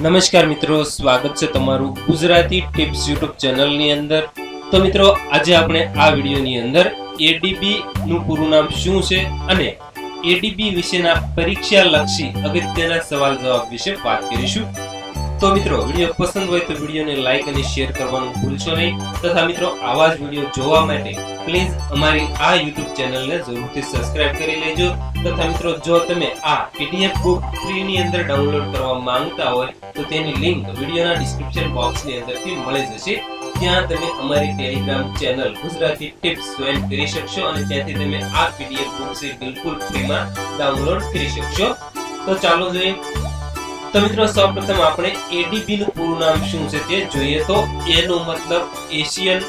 નમસ્કાર મિત્રો, સ્વાગત છે તમારું ગુજરાતી ટિપ્સ યુટ્યુબ ચેનલની અંદર. તો મિત્રો, આજે આપણે આ વિડીયોની અંદર એડીબી નું પૂરું નામ શું છે અને એડીબી વિશેના પરીક્ષા લક્ષી અગત્યના સવાલ જવાબ વિશે વાત કરીશું. તો મિત્રો, વીડિયો પસંદ હોય તો વિડીયોને લાઈક અને શેર કરવાનું ભૂલશો નહીં. તથા મિત્રો, આવા જ વીડિયો જોવા માટે પ્લીઝ અમારી આ યુટ્યુબ ચેનલને જરૂરથી સબસ્ક્રાઇબ કરી લેજો. તથા મિત્રો, જો તમે આ પીડીએફ બુક ફ્રીની અંદર ડાઉનલોડ કરવા માંગતા હોય, તો તેની લિંક વિડીયોના ડિસ્ક્રિપ્શન બોક્સની અંદરથી મળી જશે. ત્યાં તમે અમારી Telegram channel Gujarati tips join કરી શકશો અને ત્યાંથી તમે આ પીડીએફ બુક છે બિલકુલ ફ્રીમાં ડાઉનલોડ કરી શકશો. તો ચાલો જોઈએ. તો મિત્રો, સૌપ્રથમ આપણે એડીબી નું પૂરું નામ શું છે તે જોઈએ તો એ નો મતલબ એશિયન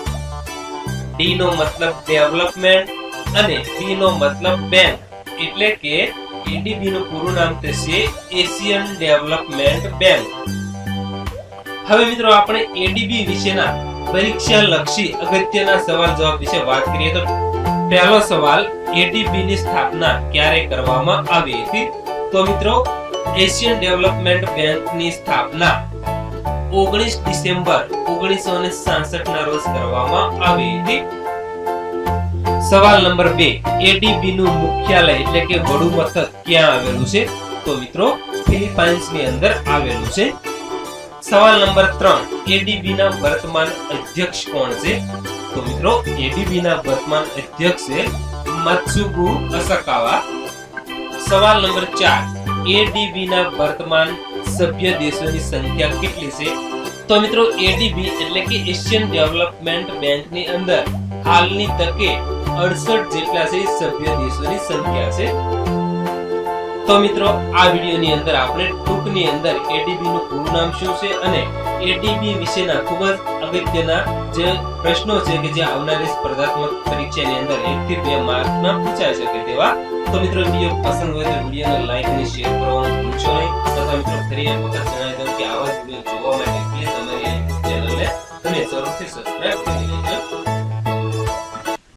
ડી નો મતલબ ડેવલપમેન્ટ અને બી નો મતલબ બેંક એટલે કે એડીબી નું પૂરું નામ થશે એશિયન ડેવલપમેન્ટ બેંક હવે મિત્રો, આપણે એડીબી વિશેના પરીક્ષા લક્ષી અગત્યના સવાલ જવાબ વિશે વાત કરીએ તો પહેલો સવાલ એડીબી ની સ્થાપના ક્યારે કરવામાં આવી હતી? તો મિત્રો એશિયન ડેવલપમેન્ટ બેંકની સ્થાપના 19 ડિસેમ્બર 1966 ના રોજ કરવામાં આવી હતી. સવાલ નંબર 2 એડીબી નું મુખ્યાલય એટલે કે વડુ મથક ક્યાં આવેલું છે? તો મિત્રો ફિલિપાઇન્સની અંદર આવેલું છે. સવાલ નંબર 3 એડીબી ના વર્તમાન અધ્યક્ષ કોણ છે? તો મિત્રો એડીબી ના વર્તમાન અધ્યક્ષ છે મત્સુગુ અસકાવા. સવાલ નંબર 4 એડીબી ના વર્તમાન સભ્ય દેશોની સંખ્યા કેટલી છે? તો મિત્રો એડીબી એટલે કે એશિયન ડેવલપમેન્ટ બેંકની અંદર હાલની તકે 68 જેટલા છે સભ્ય દેશોની સંખ્યા છે. તો મિત્રો, આ વિડીયોની અંદર આપણે ટૂંકની અંદર એડીબી નું પૂરું નામ શું છે અને એડીબી વિશેના ખૂબ જ અગત્યના જે પ્રશ્નો છે કે જે આવનારી સ્પર્ધાત્મક પરીક્ષાની અંદર એક થી 2 માર્કના પૂછાઈ શકે તેવા. તો મિત્રો, વીડિયો પસંદ હોય તો વિડીયોને લાઈક અને શેર કરવાનું ભૂલશો નહીં. તથા મિત્રો, ફરી એક વખત જણાવી દઉં કે આવા જોવા માટે પ્લીઝ અમારી ચેનલને તમે જરૂરથી સબસ્ક્રાઇબ કરી લેજો.